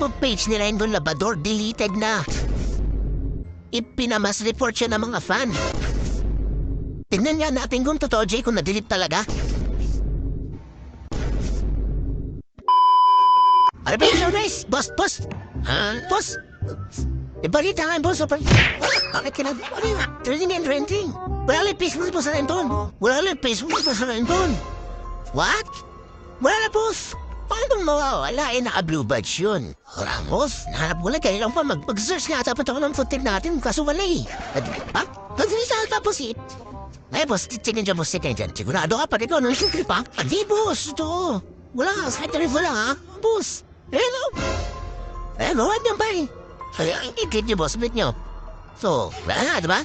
Facebook page ni Rendon Labador deleted na. Ipinamas report siya ng mga fan. Tingnan nga natin kung totoo, Jay, kung na-delete talaga. Ano ba yung race? Boss, boss! Ha? Boss! Ibalita nga yung boss. Opa. Bakit ka na? Ano yun? And trending. Wala lang Facebook mo sa Rendon. Wala lang Facebook mo sa Rendon. What? Wala na, boss. Paano mawawala? Eh, naka-blue badge yun. Ramos, nahanap ko lang. Kailan pa mag- mag-search nga. Dapat ako ng footage natin. Kaso wala eh. At, pa? Nandun sa tapos eh. Ay, boss, tingin dyan, boss, tingin dyan. Sigurado ka pa rin ko. Nung sukli pa? Hindi, boss. Ito. Wala. Sa rin wala, ha? Boss. Hello. Eh, gawin niyo ba eh? Ay, ang ikit niyo, boss. Bit niyo. So, wala na, di ba?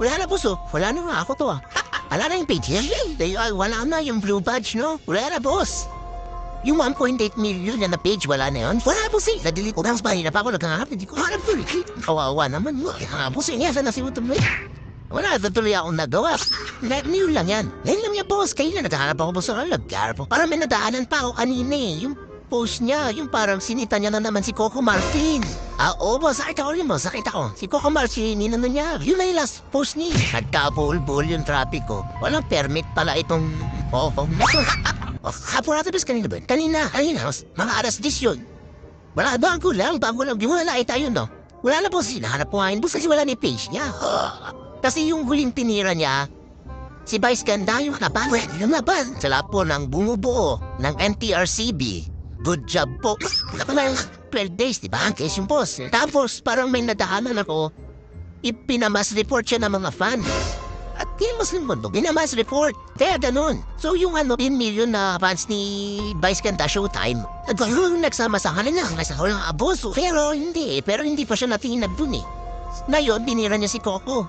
Wala na, boss, oh. Wala na nga ako to, ah. Wala na yung page wala na yung blue badge, no? Wala na, boss. Yung 1.8 million na na page, wala na yun. Wala po siya. Na-delete ko. Tapos na pa ako nagkaharap. Hindi ko harap ko. Kawawa naman. Kaya po siya. Nasa nasi mo tuloy. Wala, natuloy akong nagawa. Na, new lang yan. Ngayon lang yan, boss. Na naghahanap ako, boss. Ano, nagharap ako. Parang may nadaanan pa ako kanina eh. Yung post niya, yung parang sinita niya na naman si Coco Martin. Ah, oo, boss. Nakita ko rin, boss. Nakita ko. Si Coco Martin, inano niya. Yun na yung last post niya. Nagkabul-bul yung traffic ko. Walang permit pala itong Coco. Oh, bes kanina ba? Kanina, kanina, mga aras 10 yun. Wala, bago lang, bago lang. Di mo na yun, no? Wala na po, sinahanap ko nga yun. Boss, kasi wala ni page niya. kasi yung huling tinira niya, si Vice Ganda yung laban. Pwede yung laban. Sila po ng bumubuo ng NTRCB. Good job po. Naman 12 days, di ba? Ang case yung boss. Tapos, parang may nadahanan ako, ipinamas report siya ng mga fans. Kinumas ng mundo, binamas report. Kaya ganun. So yung ano, 10 million na fans ni Vice Ganda Showtime, nagkaroon nagsama sa kanila, nasa walang abuso. Pero hindi, pero hindi pa siya natinag dun eh. Ngayon, binira niya si Coco.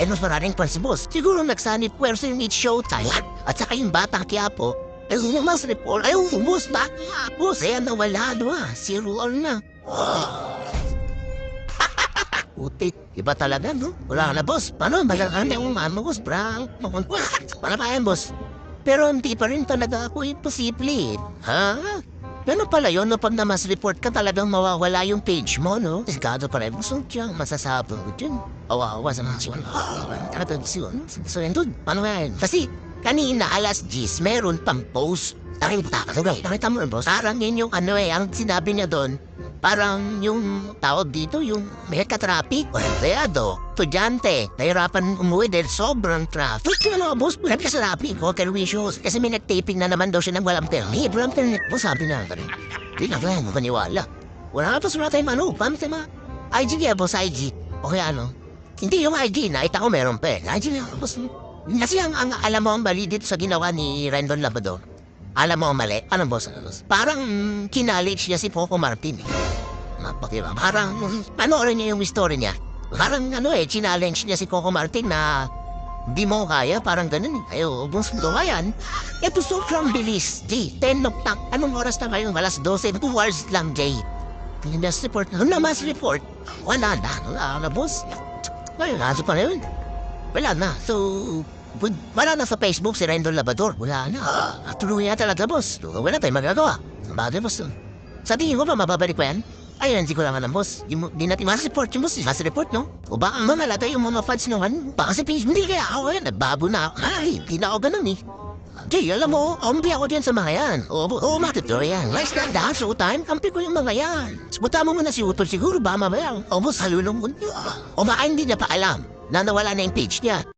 Ay, mas maraming fans boss. Siguro nagsanip pwerso yung It's Showtime. At saka yung batang Quiapo, ay umas report. Ay, umus ba? Boss, kaya nawala, ah. Zero all na. Putik, iba talaga, no? Wala ka na, boss. Paano? Malakan na yung mama, boss. Brang. Paano pa yan, boss? Pero hindi pa rin talaga ako imposible. Ha? Ganun pala yun, no? Pag na-mass report ka, talagang mawawala yung page mo, no? Sigado pa rin. So, dyan, masasabi ko dyan. Awawa sa mga siyon. Talagang siyon. So, yun, dude. Paano yan? Kasi, kanina, alas 10, meron pang post. Nakita ka, okay? Nakita mo, boss? Parang yun yung ano eh, ang sinabi niya doon, Parang yung tawag dito, yung may ka-traffic. Empleyado, estudyante, nahirapan umuwi dahil sobrang traffic. Kaya mga boss, ka sa traffic. Okay, wishes. Kasi may nag-taping na naman daw siya ng walang permit. Walang permit mo, sabi na ka rin. Hindi na kaya mo maniwala. Wala nga pa wala tayong ano, pamit ma. IG kaya boss, IG. Okay, ano? Hindi yung IG, nakita ko meron pa eh. IG na, boss. Kasi ang, ang alam mo ang mali dito sa ginawa ni Rendon Labrador. Alam mo mali? Boss? Ano, boss? Parang mm, kinalich niya si Poco Martin. Eh. Napakira. Parang mm, panoorin niya yung story niya. Parang ano eh, challenge niya si Coco Martin na di mo kaya, parang ganun. eh. Ayo, boss mo yan. Ito sobrang bilis. Di, 10 o'clock. Anong oras na ngayon? Alas 12. 2 hours lang, Jay. Last report. Ano na mas report? Wala na. Wala na, boss. Ngayon, aso pa na yun. Wala na. So, Wala na sa Facebook si Rendon Labador. Wala na. Tuloy na talaga, boss. Wala tayong magagawa. Bagay, boss. Sa tingin ko ba mababalik pa yan? Ayun, hindi ko lang alam, boss. Di, di natin mas-report yung boss. Mas-report, no? O baka mamalata yung mga fans naman. Baka sa Facebook, hindi kaya ako yan. Nagbabo na ako. Ay, hindi na ako ganun eh. Jay, alam mo, kampi ako dyan sa mga yan. Oo, oo, matuturo yan. Last na dahil showtime, kampi ko yung mga yan. Buta mo muna si Utol siguro, ba mamaya. O, boss, halulong. O baka hindi niya pa alam na nawala na yung page niya.